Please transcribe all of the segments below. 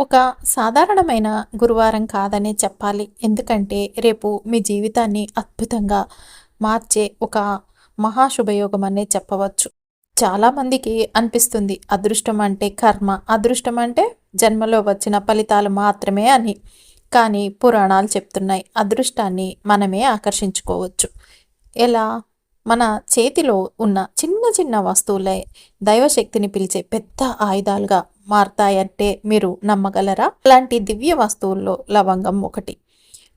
ఒక సాధారణమైన గురువారం కాదనే చెప్పాలి. ఎందుకంటే రేపు మీ జీవితాన్ని అద్భుతంగా మార్చే ఒక మహాశుభయోగం అనే చెప్పవచ్చు చాలామందికి అనిపిస్తుంది అదృష్టం అంటే కర్మ అదృష్టం అంటే జన్మలో వచ్చిన ఫలితాలు మాత్రమే అని. కానీ పురాణాలు చెప్తున్నాయి అదృష్టాన్ని మనమే ఆకర్షించుకోవచ్చు. ఎలా? మన చేతిలో ఉన్న చిన్న చిన్న వస్తువులే దైవశక్తిని పిలిచే పెద్ద ఆయుధాలుగా మారతాయంటే మీరు నమ్మగలరా? అలాంటి దివ్య వస్తువుల్లో లవంగం ఒకటి.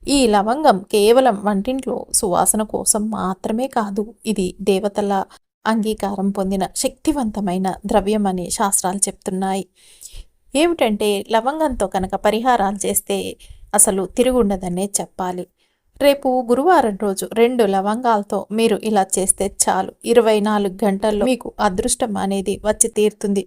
ఈ లవంగం కేవలం వంటింట్లో సువాసన కోసం మాత్రమే కాదు ఇది దేవతల అంగీకారం పొందిన శక్తివంతమైన ద్రవ్యం అని శాస్త్రాలు చెప్తున్నాయి. ఏమిటంటే లవంగంతో కనుక పరిహారాలు చేస్తే అసలు తిరుగుండదనే చెప్పాలి. రేపు గురువారం రోజు రెండు లవంగాలతో మీరు ఇలా చేస్తే చాలు. ఇరవై నాలుగు గంటల్లో మీకు అదృష్టం అనేది వచ్చి తీరుతుంది.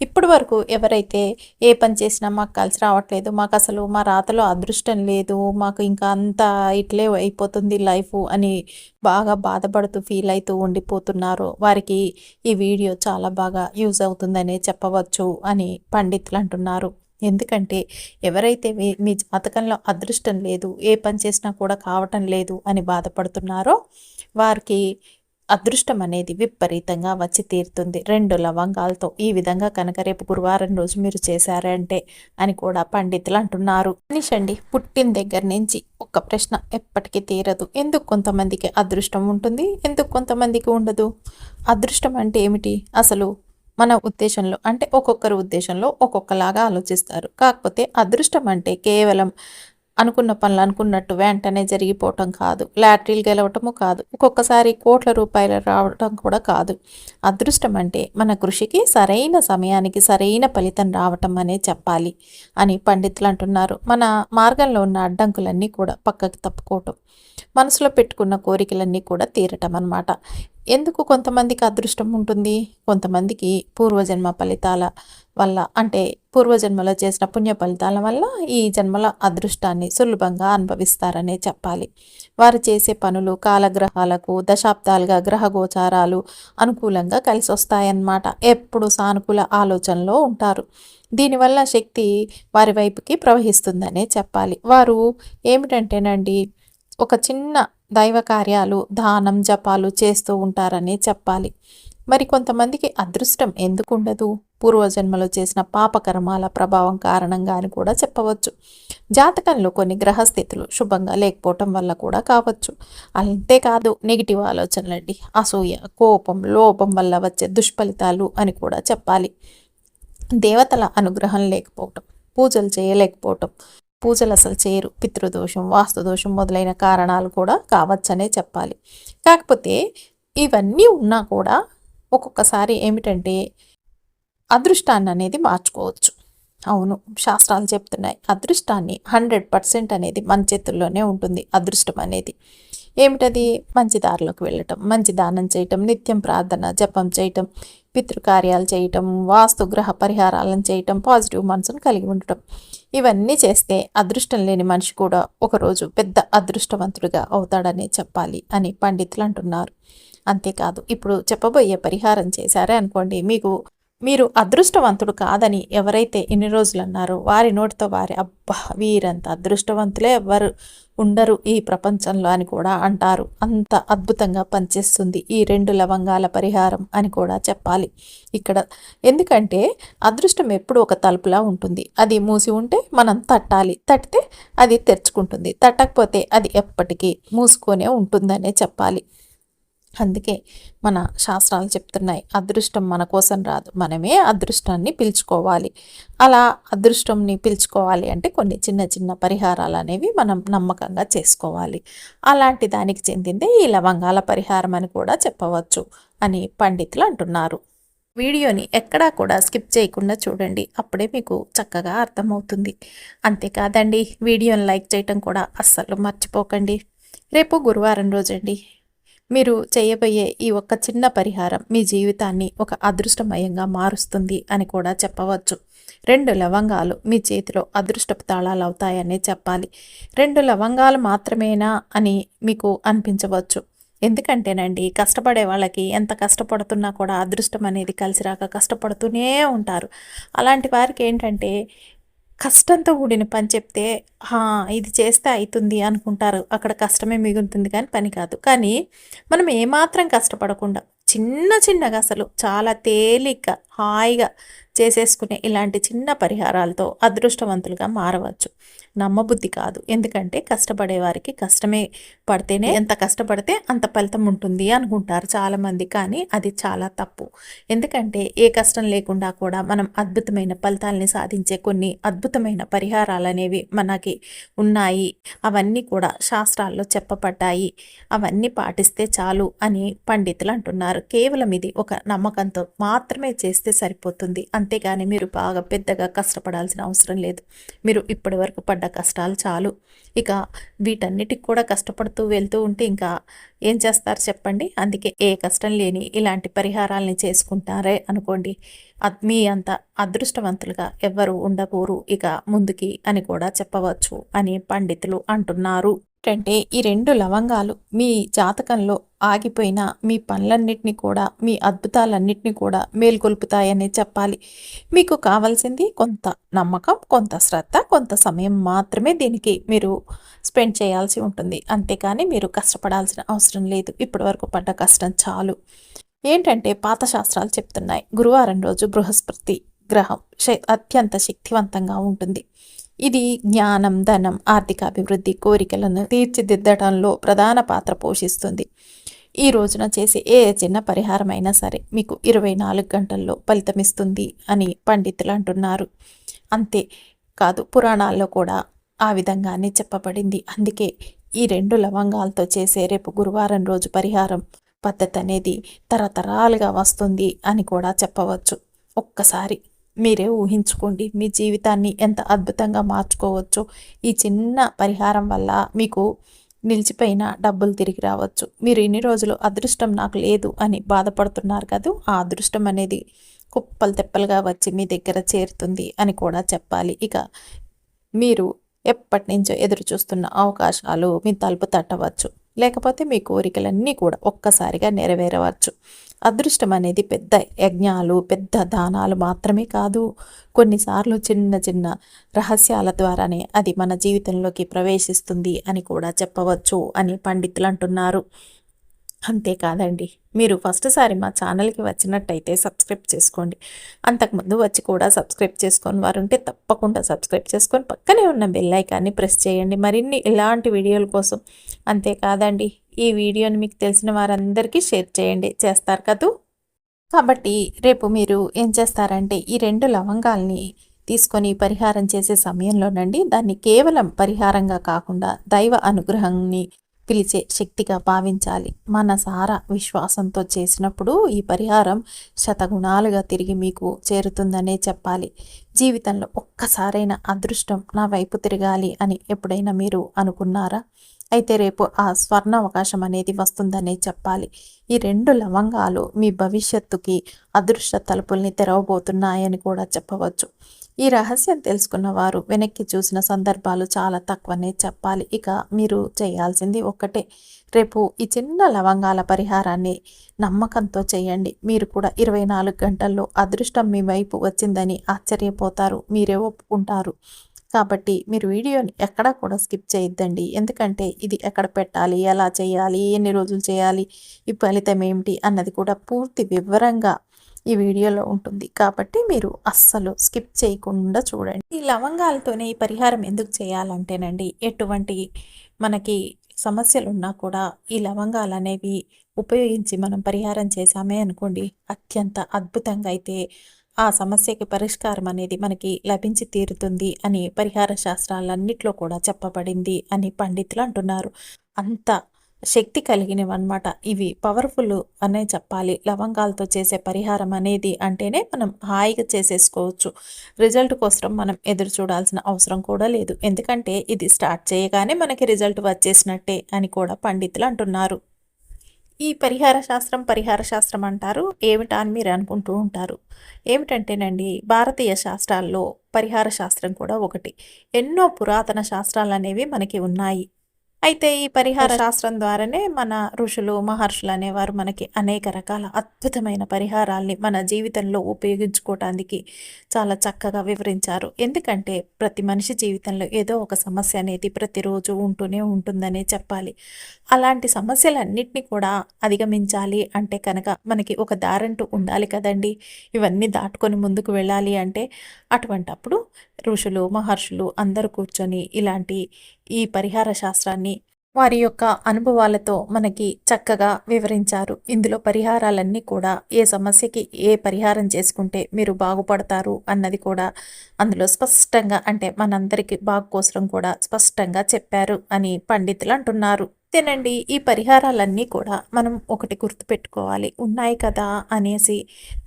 ఇప్పటి వరకు ఎవరైతే ఏ పని చేసినా మాకు కలిసి రావట్లేదు మాకు అసలు మా రాతలో అదృష్టం లేదు మాకు ఇంకా అంతా ఇట్లే అయిపోతుంది లైఫ్ అని బాగా బాధపడుతూ ఫీల్ అవుతూ ఉండిపోతున్నారు వారికి ఈ వీడియో చాలా బాగా యూజ్ అవుతుందనే చెప్పవచ్చు అని పండితులు అంటున్నారు. ఎందుకంటే ఎవరైతే మీ మీ జాతకంలో అదృష్టం లేదు ఏ పని చేసినా కూడా కావటం లేదు అని బాధపడుతున్నారో వారికి అదృష్టం అనేది విపరీతంగా వచ్చి తీరుతుంది. రెండు లవంగాలతో ఈ విధంగా కనుక రేపు గురువారం రోజు మీరు చేశారంటే అని కూడా పండితులు అంటున్నారు. అనిషండి పుట్టిన దగ్గర నుంచి ఒక ప్రశ్న ఎప్పటికీ తీరదు. ఎందుకు కొంతమందికి అదృష్టం ఉంటుంది ఎందుకు కొంతమందికి ఉండదు? అదృష్టం అంటే ఏమిటి? అసలు మన ఉద్దేశంలో అంటే ఒక్కొక్కరు ఉద్దేశంలో ఒక్కొక్కలాగా ఆలోచిస్తారు. కాకపోతే అదృష్టం అంటే కేవలం అనుకున్న పనులు అనుకున్నట్టు వెంటనే జరిగిపోవటం కాదు. లాటరీలు గెలవటము కాదు. ఒక్కొక్కసారి కోట్ల రూపాయలు రావటం కూడా కాదు. అదృష్టం అంటే మన కృషికి సరైన సమయానికి సరైన ఫలితం రావటం అనే చెప్పాలి అని పండితులు అంటున్నారు. మన మార్గంలో ఉన్న అడ్డంకులన్నీ కూడా పక్కకి తప్పుకోవటం మనసులో పెట్టుకున్న కోరికలన్నీ కూడా తీరటం అనమాట ఎందుకు కొంతమందికి అదృష్టం ఉంటుంది? కొంతమందికి పూర్వజన్మ ఫలితాల వల్ల అంటే పూర్వజన్మలో చేసిన పుణ్య ఫలితాల వల్ల ఈ జన్మల అదృష్టాన్ని సులభంగా అనుభవిస్తారనే చెప్పాలి. వారు చేసే పనులు కాలగ్రహాలకు దశాబ్దాలుగా గ్రహ గోచారాలు అనుకూలంగా కలిసి వస్తాయన్నమాట ఎప్పుడు సానుకూల ఆలోచనలో ఉంటారు. దీనివల్ల శక్తి వారి వైపుకి ప్రవహిస్తుందనే చెప్పాలి. వారు ఏమిటంటేనండి ఒక చిన్న దైవ కార్యాలు దానం జపాలు చేస్తూ ఉంటారని చెప్పాలి. మరి కొంతమందికి అదృష్టం ఎందుకు ఉండదు పూర్వజన్మలో చేసిన పాపకర్మాల ప్రభావం కారణంగా అని కూడా చెప్పవచ్చు. జాతకంలో కొన్ని గ్రహస్థితులు శుభంగా లేకపోవటం వల్ల కూడా కావచ్చు. అంతేకాదు నెగిటివ్ ఆలోచనలండి అసూయ కోపం లోపం వల్ల వచ్చే దుష్ఫలితాలు అని కూడా చెప్పాలి. దేవతల అనుగ్రహం లేకపోవటం పూజలు చేయలేకపోవటం పూజలు అసలు చేయరు. పితృదోషం వాస్తుదోషం మొదలైన కారణాలు కూడా కావచ్చనే చెప్పాలి. కాకపోతే ఇవన్నీ ఉన్నా కూడా ఒక్కొక్కసారి ఏమిటంటే అదృష్టాన్ని అనేది మార్చుకోవచ్చు. అవును శాస్త్రాలు చెప్తున్నాయి. అదృష్టాన్ని హండ్రెడ్ పర్సెంట్ అనేది మన చేతుల్లోనే ఉంటుంది. అదృష్టం అనేది. ఏమిటది? మంచి దారిలోకి వెళ్ళటం. మంచి దానం చేయటం నిత్యం ప్రార్థన జపం చేయటం పితృకార్యాలు చేయటం వాస్తు గ్రహ పరిహారాలను చేయటం పాజిటివ్ మనసును కలిగి ఉండటం. ఇవన్నీ చేస్తే అదృష్టం లేని మనిషి కూడా ఒకరోజు పెద్ద అదృష్టవంతుడిగా అవుతాడనే చెప్పాలి అని పండితులు అంటున్నారు. అంతేకాదు ఇప్పుడు చెప్పబోయే పరిహారం చేశారే అనుకోండి మీకు మీరు అదృష్టవంతుడు కాదని ఎవరైతే ఇన్ని రోజులు అన్నారో వారి నోటితో వారి అబ్బా వీరంత అదృష్టవంతులే ఎవరు ఉండరు ఈ ప్రపంచంలో అని కూడా అంటారు. అంత అద్భుతంగా పనిచేస్తుంది ఈ రెండు లవంగాల పరిహారం అని కూడా చెప్పాలి. ఇక్కడ ఎందుకంటే అదృష్టం ఎప్పుడు ఒక తలుపులా ఉంటుంది. అది మూసి ఉంటే మనం తట్టాలి. తట్టితే అది తెరుచుకుంటుంది. తట్టకపోతే అది ఎప్పటికీ మూసుకొనే ఉంటుందనే చెప్పాలి. అందుకే మన శాస్త్రాలు చెప్తున్నాయి అదృష్టం మన కోసం రాదు మనమే అదృష్టాన్ని పిలుచుకోవాలి. అలా అదృష్టంని పిలుచుకోవాలి అంటే కొన్ని చిన్న చిన్న పరిహారాలు అనేవి మనం నమ్మకంగా చేసుకోవాలి. అలాంటి దానికి చెందిందే ఈ లవంగాల పరిహారం అని కూడా చెప్పవచ్చు అని పండితులు అంటున్నారు. వీడియోని ఎక్కడా కూడా స్కిప్ చేయకుండా చూడండి అప్పుడే మీకు చక్కగా అర్థమవుతుంది. అంతేకాదండి వీడియోని లైక్ చేయటం కూడా అస్సలు మర్చిపోకండి. రేపు గురువారం రోజండి. మీరు చేయబోయే ఈ ఒక్క చిన్న పరిహారం మీ జీవితాన్ని ఒక అదృష్టమయంగా మారుస్తుంది అని కూడా చెప్పవచ్చు. రెండు లవంగాలు మీ చేతిలో అదృష్టపు తాళాలు అవుతాయని చెప్పాలి. రెండు లవంగాలు మాత్రమేనా అని మీకు అనిపించవచ్చు. ఎందుకంటేనండి కష్టపడే వాళ్ళకి ఎంత కష్టపడుతున్నా కూడా అదృష్టం అనేది కలిసి రాక కష్టపడుతూనే ఉంటారు. అలాంటి వారికి ఏంటంటే కష్టంతో కూడిన పని చెప్తే ఇది చేస్తే అవుతుంది అనుకుంటారు. అక్కడ కష్టమే మిగులుతుంది కానీ పని కాదు. కానీ మనం ఏమాత్రం కష్టపడకుండా చిన్న చిన్నగా అసలు చాలా తేలిక హాయిగా చేసేసుకునే ఇలాంటి చిన్న పరిహారాలతో అదృష్టవంతులుగా మారవచ్చు. నమ్మబుద్ధి కాదు. ఎందుకంటే కష్టపడే వారికి కష్టమే పడితేనే ఎంత కష్టపడితే అంత ఫలితం ఉంటుంది అనుకుంటారు చాలామంది. కానీ అది చాలా తప్పు. ఎందుకంటే ఏ కష్టం లేకుండా కూడా మనం అద్భుతమైన ఫలితాలని సాధించే కొన్ని అద్భుతమైన పరిహారాలు అనేవి మనకి ఉన్నాయి. అవన్నీ కూడా శాస్త్రాల్లో చెప్పబడ్డాయి. అవన్నీ పాటిస్తే చాలు అని పండితులు అంటున్నారు. కేవలం ఇది ఒక నమ్మకంతో మాత్రమే చేస్తే సరిపోతుంది అంతేగాని మీరు బాగా పెద్దగా కష్టపడాల్సిన అవసరం లేదు. మీరు ఇప్పటి వరకు పడ్డ కష్టాలు చాలు. ఇక వీటన్నిటికి కూడా కష్టపడుతూ వెళ్తూ ఉంటే ఇంకా ఏం చేస్తారు చెప్పండి? అందుకే ఏ కష్టం లేని ఇలాంటి పరిహారాలని చేసుకుంటారే అనుకోండి. మీ అంత అదృష్టవంతులుగా ఎవ్వరు ఉండబోరు ఇక ముందుకి అని కూడా చెప్పవచ్చు అని పండితులు అంటున్నారు. ఏంటంటే ఈ రెండు లవంగాలు మీ జాతకంలో ఆగిపోయిన మీ పనులన్నింటినీ కూడా మీ అద్భుతాలన్నింటినీ కూడా మేల్కొల్పుతాయనే చెప్పాలి. మీకు కావాల్సింది కొంత నమ్మకం కొంత శ్రద్ధ కొంత సమయం మాత్రమే దీనికి మీరు స్పెండ్ చేయాల్సి ఉంటుంది. అంతేకాని మీరు కష్టపడాల్సిన అవసరం లేదు. ఇప్పటి వరకు పడ్డ కష్టం చాలు. ఏంటంటే పాత శాస్త్రాలు చెప్తున్నాయి. గురువారం రోజు బృహస్పతి గ్రహం అత్యంత శక్తివంతంగా ఉంటుంది. ఇది జ్ఞానం ధనం ఆర్థిక అభివృద్ధి కోరికలను తీర్చిదిద్దడంలో ప్రధాన పాత్ర పోషిస్తుంది. ఈ రోజున చేసే ఏ చిన్న పరిహారం అయినా సరే మీకు ఇరవై నాలుగు గంటల్లో ఫలితమిస్తుంది అని పండితులు అంటున్నారు. అంతే కాదు పురాణాల్లో కూడా ఆ విధంగానే చెప్పబడింది. అందుకే ఈ రెండు లవంగాలతో చేసే రేపు గురువారం రోజు పరిహారం పద్ధతి అనేది తరతరాలుగా వస్తుంది అని కూడా చెప్పవచ్చు. ఒక్కసారి మీరే ఊహించుకోండి. మీ జీవితాన్ని ఎంత అద్భుతంగా మార్చుకోవచ్చో ఈ చిన్న పరిహారం వల్ల మీకు నిలిచిపోయిన డబ్బులు తిరిగి రావచ్చు. మీరు ఇన్ని రోజులు అదృష్టం నాకు లేదు అని బాధపడుతున్నారు కదా ఆ అదృష్టం అనేది కుప్పలు తెప్పలుగా వచ్చి మీ దగ్గర చేరుతుంది అని కూడా చెప్పాలి. ఇక మీరు ఎప్పటి నుంచో ఎదురు చూస్తున్న అవకాశాలు మీ తలుపు తట్టవచ్చు. లేకపోతే మీ కోరికలన్నీ కూడా ఒక్కసారిగా నెరవేరవచ్చు. అదృష్టం అనేది పెద్ద యజ్ఞాలు పెద్ద దానాలు మాత్రమే కాదు. కొన్నిసార్లు చిన్న చిన్న రహస్యాల ద్వారానే అది మన జీవితంలోకి ప్రవేశిస్తుంది అని కూడా చెప్పవచ్చు అని పండితులు అంటున్నారు. అంతేకాదండి మీరు ఫస్ట్ సారి మా ఛానల్కి వచ్చినట్టయితే సబ్స్క్రైబ్ చేసుకోండి. అంతకుముందు వచ్చి కూడా సబ్స్క్రైబ్ చేసుకొని వారు ఉంటే తప్పకుండా సబ్స్క్రైబ్ చేసుకొని పక్కనే ఉన్న బెల్ ఐకాన్ని ప్రెస్ చేయండి. మరిన్ని ఇలాంటి వీడియోల కోసం అంతేకాదండి ఈ వీడియోని మీకు తెలిసిన వారందరికీ షేర్ చేయండి. చేస్తారు కదూ? కాబట్టి రేపు మీరు ఏం చేస్తారంటే ఈ రెండు లవంగాల్ని తీసుకొని పరిహారం చేసే సమయంలోనండి దాన్ని కేవలం పరిహారంగా కాకుండా దైవ అనుగ్రహాన్ని పిలిచే శక్తిగా భావించాలి. మన సార విశ్వాసంతో చేసినప్పుడు ఈ పరిహారం శతగుణాలుగా తిరిగి మీకు చేరుతుందనే చెప్పాలి. జీవితంలో ఒక్కసారైన అదృష్టం నా వైపు తిరగాలి అని ఎప్పుడైనా మీరు అనుకున్నారా? అయితే రేపు ఆ స్వర్ణ అవకాశం అనేది వస్తుందనే చెప్పాలి. ఈ రెండు లవంగాలు మీ భవిష్యత్తుకి అదృష్ట తలుపుల్ని తెరవబోతున్నాయని కూడా చెప్పవచ్చు. ఈ రహస్యం తెలుసుకున్న వారు వెనక్కి చూసిన సందర్భాలు చాలా తక్కువనే చెప్పాలి. ఇక మీరు చేయాల్సింది ఒక్కటే. రేపు ఈ చిన్న లవంగాల పరిహారాన్ని నమ్మకంతో చేయండి. మీరు కూడా ఇరవై నాలుగు గంటల్లో అదృష్టం మీ వైపు వచ్చిందని ఆశ్చర్యపోతారు. మీరే ఒప్పుకుంటారు. కాబట్టి మీరు వీడియోని ఎక్కడా కూడా స్కిప్ చేయొద్దండి. ఎందుకంటే ఇది ఎక్కడ పెట్టాలి ఎలా చేయాలి ఎన్ని రోజులు చేయాలి ఈ ఫలితం ఏమిటి అన్నది కూడా పూర్తి వివరంగా ఈ వీడియోలో ఉంటుంది. కాబట్టి మీరు అస్సలు స్కిప్ చేయకుండా చూడండి. ఈ లవంగాలతోనే ఈ పరిహారం ఎందుకు చేయాలంటేనండి ఎటువంటి మనకి సమస్యలు ఉన్నా కూడా ఈ లవంగాలు అనేవి ఉపయోగించి మనం పరిహారం చేశామే అనుకోండి అత్యంత అద్భుతంగా అయితే ఆ సమస్యకి పరిష్కారం అనేది మనకి లభించి తీరుతుంది అని పరిహార శాస్త్రాలన్నిట్లో కూడా చెప్పబడింది అని పండితులు అంటున్నారు. అంత శక్తి కలిగినవన్నమాట. ఇవి పవర్ఫుల్ అనే చెప్పాలి. లవంగాలతో చేసే పరిహారం అనేది అంటేనే మనం హాయిగా చేసేసుకోవచ్చు. రిజల్ట్ కోసం మనం ఎదురు చూడాల్సిన అవసరం కూడా లేదు. ఎందుకంటే ఇది స్టార్ట్ చేయగానే మనకి రిజల్ట్ వచ్చేసినట్టే అని కూడా పండితులు అంటున్నారు. ఈ పరిహార శాస్త్రం పరిహార శాస్త్రం అంటారు. ఏమిటా అని మీరు అనుకుంటూ ఉంటారు. ఏమిటంటేనండి భారతీయ శాస్త్రాల్లో పరిహార శాస్త్రం కూడా ఒకటి. ఎన్నో పురాతన శాస్త్రాలు అనేవి మనకి ఉన్నాయి. అయితే ఈ పరిహార శాస్త్రం ద్వారానే మన ఋషులు మహర్షులు అనేవారు మనకి అనేక రకాల అద్భుతమైన పరిహారాల్ని మన జీవితంలో ఉపయోగించుకోవటానికి చాలా చక్కగా వివరించారు. ఎందుకంటే ప్రతి మనిషి జీవితంలో ఏదో ఒక సమస్య అనేది ప్రతిరోజు ఉంటూనే ఉంటుందనే చెప్పాలి. అలాంటి సమస్యలన్నింటినీ కూడా అధిగమించాలి అంటే కనుక మనకి ఒక దారంటూ ఉండాలి కదండి. ఇవన్నీ దాటుకొని ముందుకు వెళ్ళాలి అంటే అటువంటప్పుడు ఋషులు మహర్షులు అందరూ కూర్చొని ఇలాంటి ఈ పరిహార శాస్త్రాన్ని వారి యొక్క అనుభవాలతో మనకి చక్కగా వివరించారు. ఇందులో పరిహారాలన్నీ కూడా ఏ సమస్యకి ఏ పరిహారం చేసుకుంటే మీరు బాగుపడతారు అన్నది కూడా అందులో స్పష్టంగా అంటే మనందరికీ బాగు కోసం కూడా స్పష్టంగా చెప్పారు అని పండితులు అంటున్నారు. తినండి. ఈ పరిహారాలన్నీ కూడా మనం ఒకటి గుర్తుపెట్టుకోవాలి. ఉన్నాయి కదా అనేసి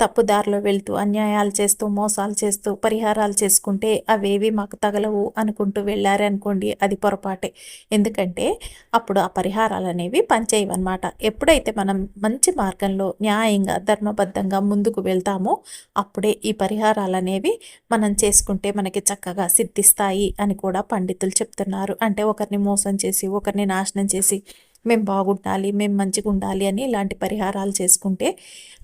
తప్పుదారిలో వెళ్తూ అన్యాయాలు చేస్తూ మోసాలు చేస్తూ పరిహారాలు చేసుకుంటే అవేవి మాకు తగలవు అనుకుంటూ వెళ్ళారు అనుకోండి అది పొరపాటే. ఎందుకంటే అప్పుడు ఆ పరిహారాలు అనేవి పనిచేయవన్నమాట. ఎప్పుడైతే మనం మంచి మార్గంలో న్యాయంగా ధర్మబద్ధంగా ముందుకు వెళ్తామో అప్పుడే ఈ పరిహారాలు అనేవి మనం చేసుకుంటే మనకి చక్కగా సిద్ధిస్తాయి అని కూడా పండితులు చెప్తున్నారు. అంటే ఒకరిని మోసం చేసి ఒకరిని నాశనం చేసి చేసి మేము బాగుండాలి మేము మంచిగా ఉండాలి అని ఇలాంటి పరిహారాలు చేసుకుంటే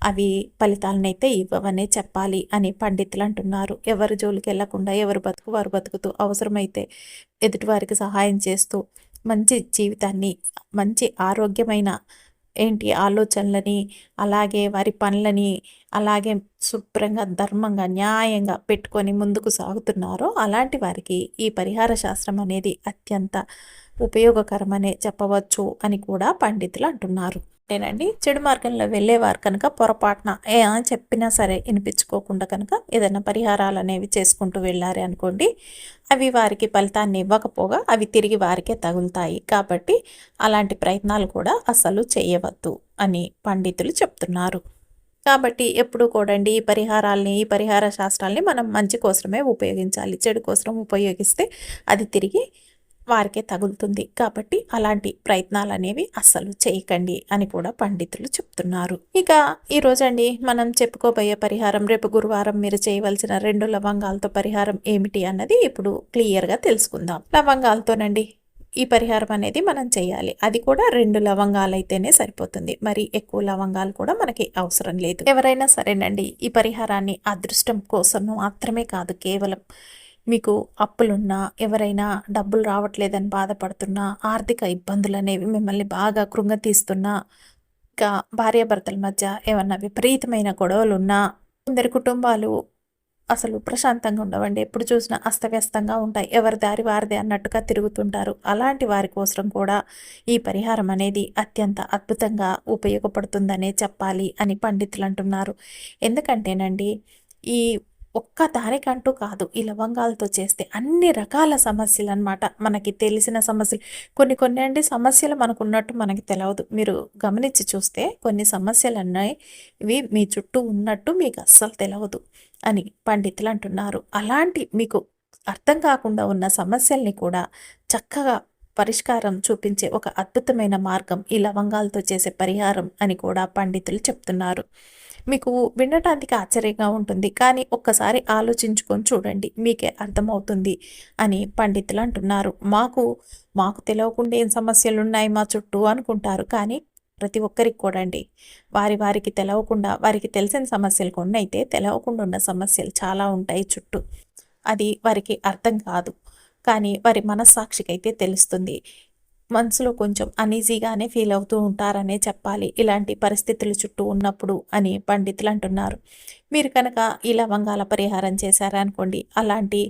అవి ఫలితాలనైతే ఇవ్వవనే చెప్పాలి అని పండితులు అంటున్నారు. ఎవరు జోలికి వెళ్ళకుండా ఎవరు బతుకు వారు బతుకుతూ అవసరమైతే ఎదుటివారికి సహాయం చేస్తూ మంచి జీవితాన్ని మంచి ఆరోగ్యమైన ఏంటి ఆలోచనలని అలాగే వారి పనులని అలాగే శుభ్రంగా ధర్మంగా న్యాయంగా పెట్టుకొని ముందుకు సాగుతున్నారో అలాంటి వారికి ఈ పరిహార శాస్త్రం అనేది అత్యంత ఉపయోగకరమనే చెప్పవచ్చు అని కూడా పండితులు అంటున్నారు. అంటేనండి చెడు మార్గంలో వెళ్ళేవారు కనుక పొరపాటున ఏ చెప్పినా సరే వినిపించుకోకుండా కనుక ఏదైనా పరిహారాలు అనేవి చేసుకుంటూ వెళ్ళారే అనుకోండి అవి వారికి ఫలితాన్ని ఇవ్వకపోగా అవి తిరిగి వారికే తగులుతాయి. కాబట్టి అలాంటి ప్రయత్నాలు కూడా అసలు చేయవద్దు అని పండితులు చెప్తున్నారు. కాబట్టి ఎప్పుడు కూడండి ఈ పరిహారాల్ని ఈ పరిహార శాస్త్రాల్ని మనం మంచి కోసమే ఉపయోగించాలి. చెడు కోసం ఉపయోగిస్తే అది తిరిగి వారికే తగులుతుంది. కాబట్టి అలాంటి ప్రయత్నాలు అనేవి అస్సలు చేయకండి అని కూడా పండితులు చెప్తున్నారు. ఇక ఈ రోజండి మనం చెప్పుకోబోయే పరిహారం రేపు గురువారం మీరు చేయవలసిన రెండు లవంగాలతో పరిహారం ఏమిటి అన్నది ఇప్పుడు క్లియర్గా తెలుసుకుందాం. లవంగాలతోనండి ఈ పరిహారం అనేది మనం చేయాలి. అది కూడా రెండు లవంగాలు అయితేనే సరిపోతుంది. మరి ఎక్కువ లవంగాలు కూడా మనకి అవసరం లేదు. ఎవరైనా సరేనండి ఈ పరిహారాన్ని అదృష్టం కోసం మాత్రమే కాదు కేవలం మీకు అప్పులున్నా ఎవరైనా డబ్బులు రావట్లేదని బాధపడుతున్నా ఆర్థిక ఇబ్బందులు అనేవి మిమ్మల్ని బాగా కృంగతీస్తున్నా ఇంకా భార్యాభర్తల మధ్య ఏమన్నా విపరీతమైన గొడవలు ఉన్నా కొందరి కుటుంబాలు అసలు ప్రశాంతంగా ఉండవండి. ఎప్పుడు చూసినా అస్తవ్యస్తంగా ఉంటాయి. ఎవరి దారి వారిది అన్నట్టుగా తిరుగుతుంటారు. అలాంటి వారి కోసం కూడా ఈ పరిహారం అనేది అత్యంత అద్భుతంగా ఉపయోగపడుతుందనే చెప్పాలి అని పండితులు అంటున్నారు. ఎందుకంటేనండి ఈ ఒక్క దానికంటూ కాదు ఈ లవంగాలతో చేస్తే అన్ని రకాల సమస్యలు అనమాట మనకి తెలిసిన సమస్యలు. కొన్ని కొన్ని అండి సమస్యలు మనకు ఉన్నట్టు మనకి తెలియదు మీరు గమనించి చూస్తే కొన్ని సమస్యలు అన్నాయి ఇవి మీ చుట్టూ ఉన్నట్టు మీకు అస్సలు తెలియదు అని పండితులు అంటున్నారు. అలాంటి మీకు అర్థం కాకుండా ఉన్న సమస్యల్ని కూడా చక్కగా పరిష్కారం చూపించే ఒక అద్భుతమైన మార్గం ఈ లవంగాలతో చేసే పరిహారం అని కూడా పండితులు చెప్తున్నారు. మీకు వినటానికి ఆశ్చర్యంగా ఉంటుంది. కానీ ఒక్కసారి ఆలోచించుకొని చూడండి మీకే అర్థమవుతుంది అని పండితులు అంటున్నారు. మాకు మాకు తెలియకుండా ఏం సమస్యలు ఉన్నాయి మా చుట్టూ అనుకుంటారు. కానీ ప్రతి ఒక్కరికి కూడా అండి వారి వారికి తెలవకుండా వారికి తెలిసిన సమస్యలు కొన్ని అయితే తెలవకుండా ఉన్న సమస్యలు చాలా ఉంటాయి చుట్టూ. అది వారికి అర్థం కాదు. కానీ వారి మనస్సాక్షికి అయితే తెలుస్తుంది. మనసులో కొంచెం అనీజీగానే ఫీల్ అవుతూ ఉంటారనే చెప్పాలి. ఇలాంటి పరిస్థితులు చుట్టూ ఉన్నప్పుడు అని పండితులు అంటున్నారు. మీరు కనుక ఈ లవంగాల పరిహారం చేశారనుకోండి అలాంటి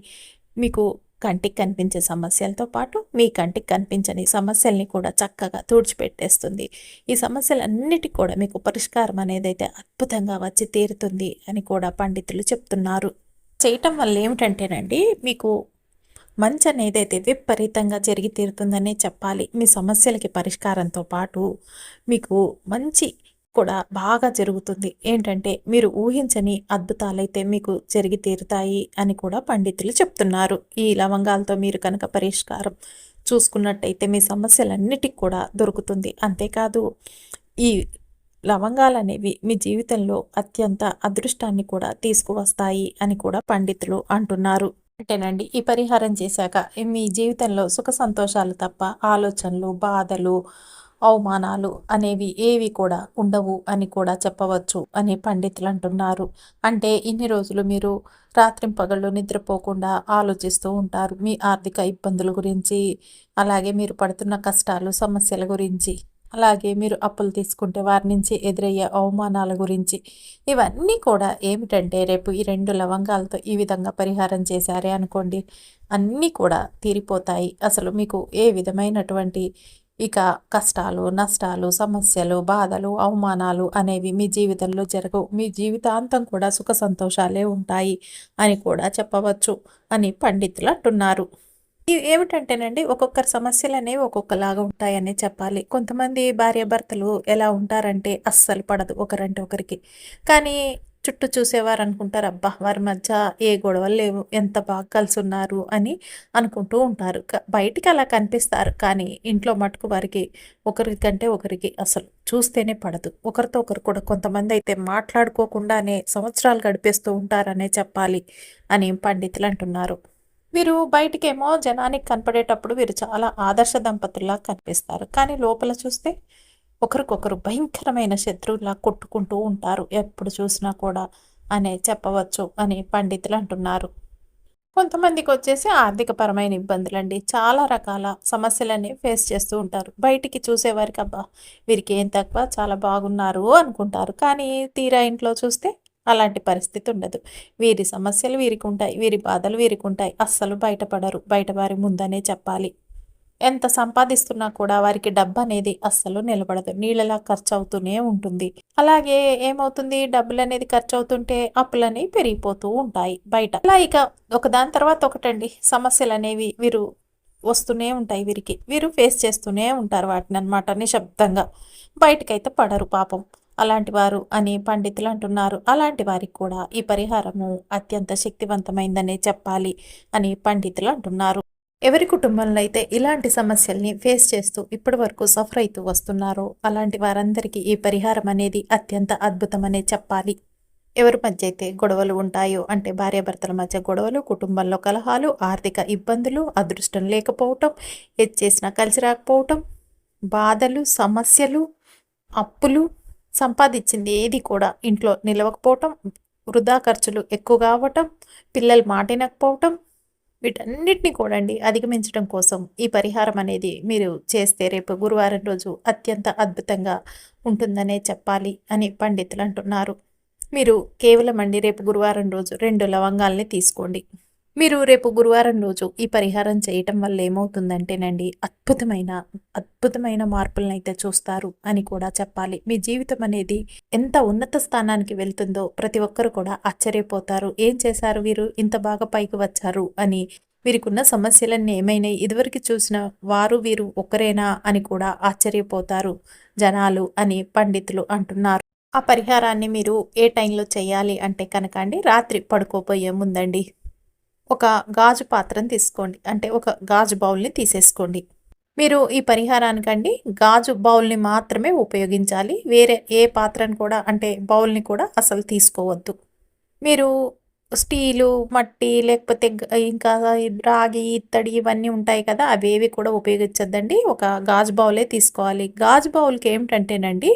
మీకు కంటికి కనిపించే సమస్యలతో పాటు మీ కంటికి కనిపించని సమస్యల్ని కూడా చక్కగా తుడిచిపెట్టేస్తుంది. ఈ సమస్యలన్నిటికీ కూడా మీకు పరిష్కారం అనేది అయితే అద్భుతంగా వచ్చి తీరుతుంది అని కూడా పండితులు చెప్తున్నారు. చేయటం వల్ల ఏమిటంటేనండి మీకు మంచి అనేదైతే విపరీతంగా జరిగి తీరుతుందనే చెప్పాలి. మీ సమస్యలకి పరిష్కారంతో పాటు మీకు మంచి కూడా బాగా జరుగుతుంది. ఏంటంటే మీరు ఊహించని అద్భుతాలైతే మీకు జరిగి తీరుతాయి అని కూడా పండితులు చెప్తున్నారు. ఈ లవంగాలతో మీరు కనుక పరిష్కారం చూసుకున్నట్టయితే మీ సమస్యలన్నిటికి కూడా దొరుకుతుంది. అంతేకాదు ఈ లవంగాలు అనేవి మీ జీవితంలో అత్యంత అదృష్టాన్ని కూడా తీసుకువస్తాయి అని కూడా పండితులు అంటున్నారు. అంటేనండి ఈ పరిహారం చేశాక మీ జీవితంలో సుఖ సంతోషాలు తప్ప ఆలోచనలు బాధలు అవమానాలు అనేవి ఏవి కూడా ఉండవు అని కూడా చెప్పవచ్చు అని పండితులు అంటున్నారు. అంటే ఇన్ని రోజులు మీరు రాత్రింపగళ్ళు నిద్రపోకుండా ఆలోచిస్తూ ఉంటారు. మీ ఆర్థిక ఇబ్బందుల గురించి అలాగే మీరు పడుతున్న కష్టాలు సమస్యల గురించి. అలాగే మీరు అప్పులు తీసుకుంటే వారి నుంచి ఎదురయ్యే అవమానాల గురించి ఇవన్నీ కూడా ఏమిటంటే రేపు ఈ రెండు లవంగాలతో ఈ విధంగా పరిహారం చేశారే అనుకోండి అన్నీ కూడా తీరిపోతాయి. అసలు మీకు ఏ విధమైనటువంటి ఇక కష్టాలు నష్టాలు సమస్యలు బాధలు అవమానాలు అనేవి మీ జీవితంలో జరగవు. మీ జీవితాంతం కూడా సుఖ సంతోషాలే ఉంటాయి అని కూడా చెప్పవచ్చు అని పండితులు అంటున్నారు. ఏమిటంటేనండి ఒక్కొక్కరి సమస్యలు అనేవి ఒక్కొక్కలాగా ఉంటాయని చెప్పాలి. కొంతమంది భార్యాభర్తలు ఎలా ఉంటారంటే అస్సలు పడదు ఒకరంటే ఒకరికి. కానీ చుట్టూ చూసేవారు అనుకుంటారు అబ్బా! వారి మధ్య ఏ గొడవలు లేవు ఎంత బాగా కలిసి ఉన్నారు అని అనుకుంటూ ఉంటారు. బయటికి అలా కనిపిస్తారు. కానీ ఇంట్లో మటుకు వారికి ఒకరి కంటే ఒకరికి అసలు చూస్తేనే పడదు. ఒకరితో ఒకరు కూడా కొంతమంది అయితే మాట్లాడుకోకుండానే సంవత్సరాలు గడిపేస్తూ ఉంటారనే చెప్పాలి అని పండితులు అంటున్నారు. వీరు బయటికేమో జనానికి కనపడేటప్పుడు వీరు చాలా ఆదర్శ దంపతుల్లా కనిపిస్తారు. కానీ లోపల చూస్తే ఒకరికొకరు భయంకరమైన శత్రువులా కొట్టుకుంటూ ఉంటారు. ఎప్పుడు చూసినా కూడా అనే చెప్పవచ్చు అని పండితులు అంటున్నారు. కొంతమందికి వచ్చేసి ఆర్థికపరమైన ఇబ్బందులండి. చాలా రకాల సమస్యలన్నీ ఫేస్ చేస్తూ ఉంటారు. బయటికి చూసేవారికి అబ్బా వీరికి ఏం తక్కువ చాలా బాగున్నారు అనుకుంటారు. కానీ తీరా ఇంట్లో చూస్తే అలాంటి పరిస్థితి ఉండదు. వీరి సమస్యలు వీరికి ఉంటాయి వీరి బాధలు వీరికి ఉంటాయి అస్సలు బయటపడరు. బయట వారి ముందనే చెప్పాలి. ఎంత సంపాదిస్తున్నా కూడా వారికి డబ్బు అనేది అస్సలు నిలబడదు. నీళ్ళలా ఖర్చు అవుతూనే ఉంటుంది. అలాగే ఏమవుతుంది? డబ్బులు అనేది ఖర్చు అవుతుంటే అప్పులని పెరిగిపోతూ ఉంటాయి బయట. అలా ఇక ఒకదాని తర్వాత ఒకటండి. సమస్యలు అనేవి వీరు వస్తూనే ఉంటాయి వీరికి. వీరు ఫేస్ చేస్తూనే ఉంటారు వాటిని అనమాట నిశ్శబ్దంగా. బయటకైతే పడరు పాపం. అలాంటి వారు అని పండితులు అంటున్నారు. అలాంటి వారికి కూడా ఈ పరిహారము అత్యంత శక్తివంతమైందనే చెప్పాలి అని పండితులు అంటున్నారు. ఎవరి కుటుంబంలో అయితే ఇలాంటి సమస్యల్ని ఫేస్ చేస్తూ ఇప్పటి వరకు సఫర్ అవుతూ వస్తున్నారో అలాంటి వారందరికీ ఈ పరిహారం అనేది అత్యంత అద్భుతమనే చెప్పాలి. ఎవరి మధ్య అయితే గొడవలు ఉంటాయో అంటే భార్యాభర్తల మధ్య గొడవలు కుటుంబంలో కలహాలు ఆర్థిక ఇబ్బందులు అదృష్టం లేకపోవటం ఏది చేసినా కలిసి రాకపోవటం బాధలు సమస్యలు అప్పులు సంపాదించింది ఏది కూడా ఇంట్లో నిలవకపోవటం వృధా ఖర్చులు ఎక్కువ కావటం పిల్లలు మాటినకపోవటం వీటన్నిటిని కూడా అధిగమించడం కోసం ఈ పరిహారం అనేది మీరు చేస్తే రేపు గురువారం రోజు అత్యంత అద్భుతంగా ఉంటుందనే చెప్పాలి అని పండితులు అంటున్నారు. మీరు కేవలం అండి రేపు గురువారం రోజు రెండు లవంగాల్ని తీసుకోండి. మీరు రేపు గురువారం రోజు ఈ పరిహారం చేయటం వల్ల ఏమవుతుందంటేనండి అద్భుతమైన అద్భుతమైన మార్పులను అయితే చూస్తారు అని కూడా చెప్పాలి. మీ జీవితం అనేది ఎంత ఉన్నత స్థానానికి వెళ్తుందో ప్రతి ఒక్కరు కూడా ఆశ్చర్యపోతారు. ఏం చేశారు వీరు? ఇంత బాగా పైకి వచ్చారు అని వీరికున్న సమస్యలన్నీ ఏమైనాయి? ఇదివరకు చూసిన వారు వీరు ఒక్కరేనా అని కూడా ఆశ్చర్యపోతారు జనాలు అని పండితులు అంటున్నారు. ఆ పరిహారాన్ని మీరు ఏ టైంలో చేయాలి అంటే కనుక అండి రాత్రి పడుకోపోయే ముందండి. ఒక గాజు పాత్రను తీసుకోండి. అంటే ఒక గాజు బౌల్ని తీసేసుకోండి. మీరు ఈ పరిహారానికండి గాజు బౌల్ని మాత్రమే ఉపయోగించాలి. వేరే ఏ పాత్రను కూడా అంటే బౌల్ని కూడా అసలు తీసుకోవద్దు. మీరు స్టీలు మట్టి లేకపోతే ఇంకా రాగి ఇత్తడి ఇవన్నీ ఉంటాయి కదా అవేవి కూడా ఉపయోగించద్దండి. ఒక గాజు బౌలే తీసుకోవాలి. గాజు బౌల్కి ఏమిటంటేనండి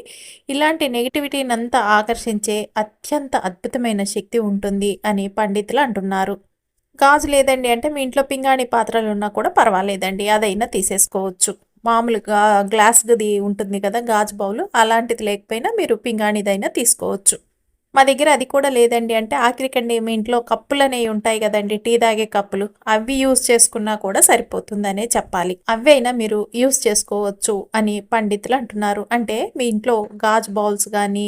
ఇలాంటి నెగిటివిటీని అంతా ఆకర్షించే అత్యంత అద్భుతమైన శక్తి ఉంటుంది అని పండితులు అంటున్నారు. గాజు లేదండి అంటే మీ ఇంట్లో పింగాణి పాత్రలు ఉన్నా కూడా పర్వాలేదండి. అదైనా తీసేసుకోవచ్చు. మామూలుగా గ్లాస్ది ఉంటుంది కదా గాజు బౌలు అలాంటిది లేకపోయినా మీరు పింగాణిదైనా తీసుకోవచ్చు. మా దగ్గర అది కూడా లేదండి అంటే ఆఖరికండి మీ ఇంట్లో కప్పులు అనేవి ఉంటాయి కదండి టీ తాగే కప్పులు. అవి యూజ్ చేసుకున్నా కూడా సరిపోతుందనే చెప్పాలి. అవైనా మీరు యూజ్ చేసుకోవచ్చు అని పండితులు అంటున్నారు. అంటే మీ ఇంట్లో గాజు బౌల్స్ కానీ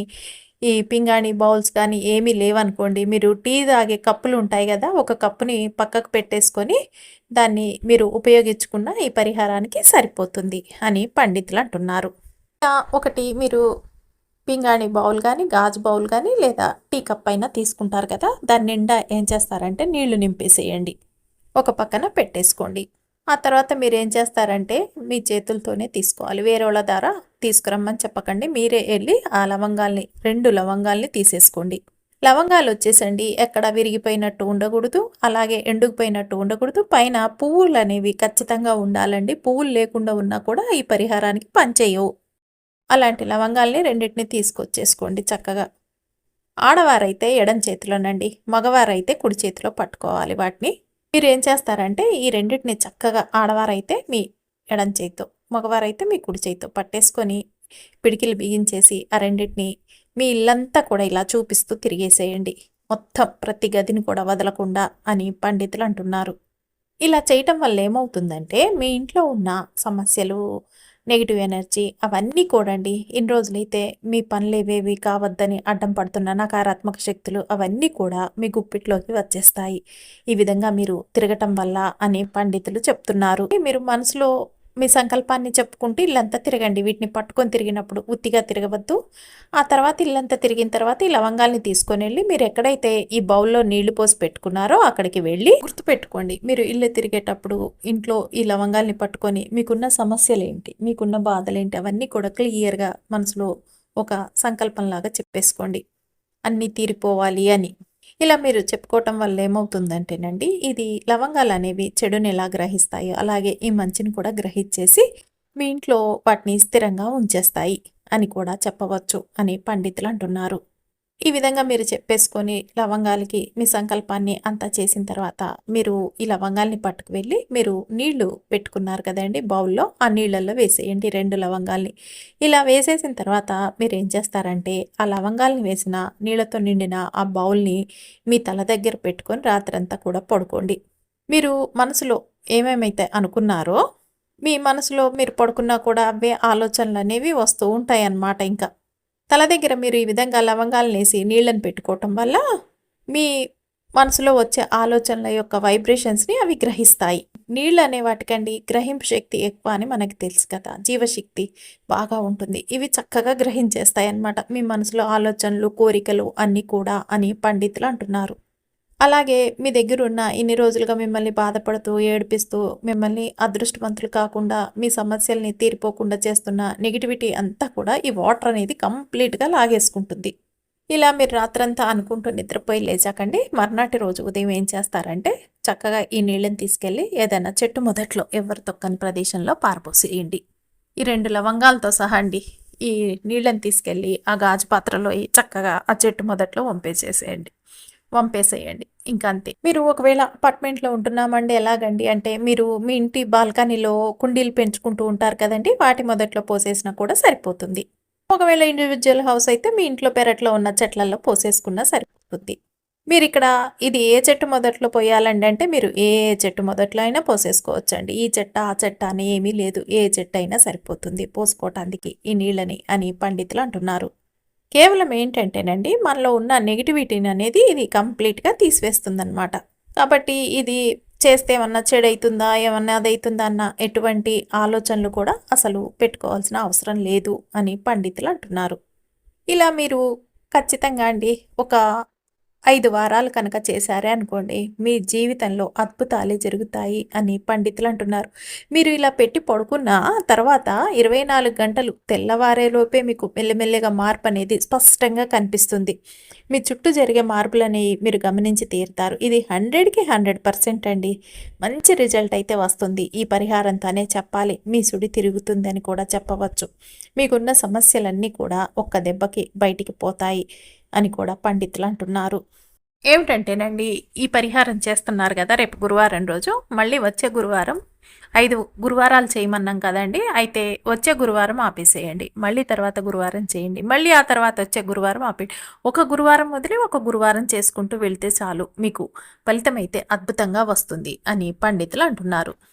ఈ పింగాణి బౌల్స్ కానీ ఏమీ లేవనుకోండి మీరు టీ తాగే కప్పులు ఉంటాయి కదా ఒక కప్పుని పక్కకు పెట్టేసుకొని దాన్ని మీరు ఉపయోగించుకున్న ఈ పరిహారానికి సరిపోతుంది అని పండితులు అంటున్నారు. ఒకటి మీరు పింగాణి బౌల్ కానీ గాజు బౌల్ కానీ లేదా టీ కప్ అయినా తీసుకుంటారు కదా దాని నిండా ఏం చేస్తారంటే నీళ్ళు నింపేసేయండి. ఒక పక్కన పెట్టేసుకోండి. ఆ తర్వాత మీరు ఏం చేస్తారంటే మీ చేతులతోనే తీసుకోవాలి. వేరే వాళ్ళ ద్వారా తీసుకురమ్మని చెప్పకండి. మీరే వెళ్ళి ఆ లవంగాల్ని రెండు లవంగాల్ని తీసేసుకోండి. లవంగాలు వచ్చేసండి ఎక్కడ విరిగిపోయినట్టు ఉండకూడదు అలాగే ఎండుకుపోయినట్టు ఉండకూడదు. పైన పువ్వులు అనేవి ఖచ్చితంగా ఉండాలండి. పువ్వులు లేకుండా ఉన్నా కూడా ఈ పరిహారానికి పనిచేయవు. అలాంటి లవంగాల్ని రెండింటిని తీసుకొచ్చేసుకోండి చక్కగా. ఆడవారైతే ఎడం చేతిలోనండి మగవారైతే కుడి చేతిలో పట్టుకోవాలి వాటిని. మీరు ఏం చేస్తారంటే ఈ రెండింటిని చక్కగా ఆడవారైతే మీ ఎడం చేతితో మగవారైతే మీ కుడి చేతితో పట్టేసుకొని పిడికిలు బిగించేసి ఆ రెండింటిని మీ ఇల్లంతా కూడా ఇలా చూపిస్తూ తిరిగేసేయండి. మొత్తం ప్రతి గదిని కూడా వదలకుండా అని పండితులు అంటున్నారు. ఇలా చేయటం వల్ల ఏమవుతుందంటే మీ ఇంట్లో ఉన్న సమస్యలు నెగిటివ్ ఎనర్జీ అవన్నీ కూడండి. ఇన్ని రోజులైతే మీ పనులు ఏవేవి కావద్దని అడ్డం పడుతున్న నకారాత్మక శక్తులు అవన్నీ కూడా మీ గుప్పిట్లోకి వచ్చేస్తాయి. ఈ విధంగా మీరు తిరగటం వల్ల అని పండితులు చెప్తున్నారు. మీరు మనసులో మీ సంకల్పాన్ని చెప్పుకుంటూ ఇల్లంతా తిరగండి. వీటిని పట్టుకొని తిరిగినప్పుడు ఉత్తిగా తిరగవద్దు. ఆ తర్వాత ఇల్లంతా తిరిగిన తర్వాత ఈ లవంగాల్ని తీసుకొని వెళ్ళి మీరు ఎక్కడైతే ఈ బౌల్లో నీళ్ళు పోసి పెట్టుకున్నారో అక్కడికి వెళ్ళి గుర్తుపెట్టుకోండి. మీరు ఇల్లు తిరిగేటప్పుడు ఇంట్లో ఈ లవంగాల్ని పట్టుకొని మీకున్న సమస్యలు ఏంటి మీకున్న బాధలు ఏంటి అవన్నీ కూడా క్లియర్గా మనసులో ఒక సంకల్పంలాగా చెప్పేసుకోండి. అన్నీ తీరిపోవాలి అని. ఇలా మీరు చెప్పుకోవటం వల్ల ఏమవుతుందంటేనండి ఇది లవంగాలు అనేవి చెడుని ఎలా గ్రహిస్తాయో అలాగే ఈ మంచిని కూడా గ్రహించేసి మీ ఇంట్లో వాటిని స్థిరంగా ఉంచేస్తాయి అని కూడా చెప్పవచ్చు అని పండితులు అంటున్నారు. ఈ విధంగా మీరు చెప్పేసుకొని లవంగాలకి మీ సంకల్పాన్ని అంతా చేసిన తర్వాత మీరు ఈ లవంగాల్ని పట్టుకు వెళ్ళి మీరు నీళ్ళు పెట్టుకున్నారు కదండి బౌల్లో ఆ నీళ్ళల్లో వేసేయండి రెండు లవంగాల్ని. ఇలా వేసేసిన తర్వాత మీరు ఏం చేస్తారంటే ఆ లవంగాల్ని వేసిన నీళ్ళతో నిండిన ఆ బౌల్ని మీ తల దగ్గర పెట్టుకొని రాత్రంతా కూడా పడుకోండి. మీరు మనసులో ఏమేమైతే అనుకున్నారో మీ మనసులో మీరు పడుకున్నా కూడా అవే ఆలోచనలు అనేవి వస్తూ ఉంటాయి అన్నమాట ఇంకా. తల దగ్గర మీరు ఈ విధంగా లవంగాలను వేసి నీళ్ళని పెట్టుకోవటం వల్ల మీ మనసులో వచ్చే ఆలోచనల యొక్క వైబ్రేషన్స్ని అవి గ్రహిస్తాయి. నీళ్ళు అనే వాటికండి గ్రహింపు శక్తి ఎక్కువ అని మనకి తెలుసు కదా. జీవశక్తి బాగా ఉంటుంది. ఇవి చక్కగా గ్రహించేస్తాయి అన్నమాట మీ మనసులో ఆలోచనలు కోరికలు అన్నీ కూడా అని పండితులు అంటున్నారు. అలాగే మీ దగ్గర ఉన్న ఇన్ని రోజులుగా మిమ్మల్ని బాధపడుతూ ఏడిపిస్తూ మిమ్మల్ని అదృష్టవంతులు కాకుండా మీ సమస్యల్ని తీరిపోకుండా చేస్తున్న నెగిటివిటీ అంతా కూడా ఈ వాటర్ అనేది కంప్లీట్గా లాగేసుకుంటుంది. ఇలా మీరు రాత్రంతా అనుకుంటూ నిద్రపోయి లేచాకండి. మర్నాటి రోజు ఉదయం ఏం చేస్తారంటే చక్కగా ఈ నీళ్ళని తీసుకెళ్ళి ఏదైనా చెట్టు మొదట్లో ఎవరు తొక్కని ప్రదేశంలో పారపోసేయండి ఈ రెండు లవంగాలతో సహా అండి ఈ నీళ్ళని తీసుకెళ్ళి ఆ గాజు పాత్రలో చక్కగా ఆ చెట్టు మొదట్లో వంపేసేసేయండి. వంపేసేయండి ఇంకా అంతే మీరు ఒకవేళ అపార్ట్మెంట్లో ఉంటున్నామండి ఎలాగండి? అంటే మీరు మీ ఇంటి బాల్కనీలో కుండీలు పెంచుకుంటూ ఉంటారు కదండి వాటి మొదట్లో పోసేసినా కూడా సరిపోతుంది. ఒకవేళ ఇండివిజువల్ హౌస్ అయితే మీ ఇంట్లో పెరట్లో ఉన్న చెట్లలో పోసేసుకున్నా సరిపోతుంది. మీరు ఇక్కడ ఇది ఏ చెట్టు మొదట్లో పోయాలండి అంటే మీరు ఏ చెట్టు మొదట్లో అయినా పోసేసుకోవచ్చండి. ఈ చెట్ట ఆ చెట్ట అని ఏమీ లేదు. ఏ చెట్టు అయినా సరిపోతుంది పోసుకోవటానికి ఈ నీళ్ళని అని పండితులు అంటున్నారు. కేవలం ఏంటంటేనండి మనలో ఉన్న నెగిటివిటీని అనేది ఇది కంప్లీట్గా తీసివేస్తుందన్నమాట. కాబట్టి ఇది చేస్తే ఏమన్నా చెడవుతుందా ఏమన్నా అవుతుందా అన్న ఎటువంటి ఆలోచనలు కూడా అసలు పెట్టుకోవాల్సిన అవసరం లేదు అని పండితులు అంటున్నారు. ఇలా మీరు ఖచ్చితంగా అండి ఒక ఐదు వారాలు కనుక చేశారే అనుకోండి మీ జీవితంలో అద్భుతాలే జరుగుతాయి అని పండితులు అంటున్నారు. మీరు ఇలా పెట్టి పడుకున్న తర్వాత ఇరవై నాలుగు గంటలు తెల్లవారేలోపే మీకు మెల్లమెల్లగా మార్పు అనేది స్పష్టంగా కనిపిస్తుంది. మీ చుట్టూ జరిగే మార్పులని మీరు గమనించి తీరుతారు. ఇది హండ్రెడ్కి హండ్రెడ్ పర్సెంట్ అండి. మంచి రిజల్ట్ అయితే వస్తుంది. ఈ పరిహారంతోనే చెప్పాలి. మీ సుడి తిరుగుతుందని కూడా చెప్పవచ్చు. మీకున్న సమస్యలన్నీ కూడా ఒక్క దెబ్బకి బయటికి పోతాయి. అని కూడా పండితులు అంటున్నారు. ఏమిటంటేనండి ఈ పరిహారం చేస్తున్నారు కదా రేపు గురువారం రోజు. మళ్ళీ వచ్చే గురువారం ఐదు గురువారాలు చేయమన్నాం కదండి. అయితే వచ్చే గురువారం ఆపేసేయండి. మళ్ళీ తర్వాత గురువారం చేయండి. మళ్ళీ ఆ తర్వాత వచ్చే గురువారం ఆపే ఒక గురువారం వదిలి ఒక గురువారం చేసుకుంటూ వెళ్తే చాలు. మీకు ఫలితం అయితే అద్భుతంగా వస్తుంది అని పండితులు అంటున్నారు.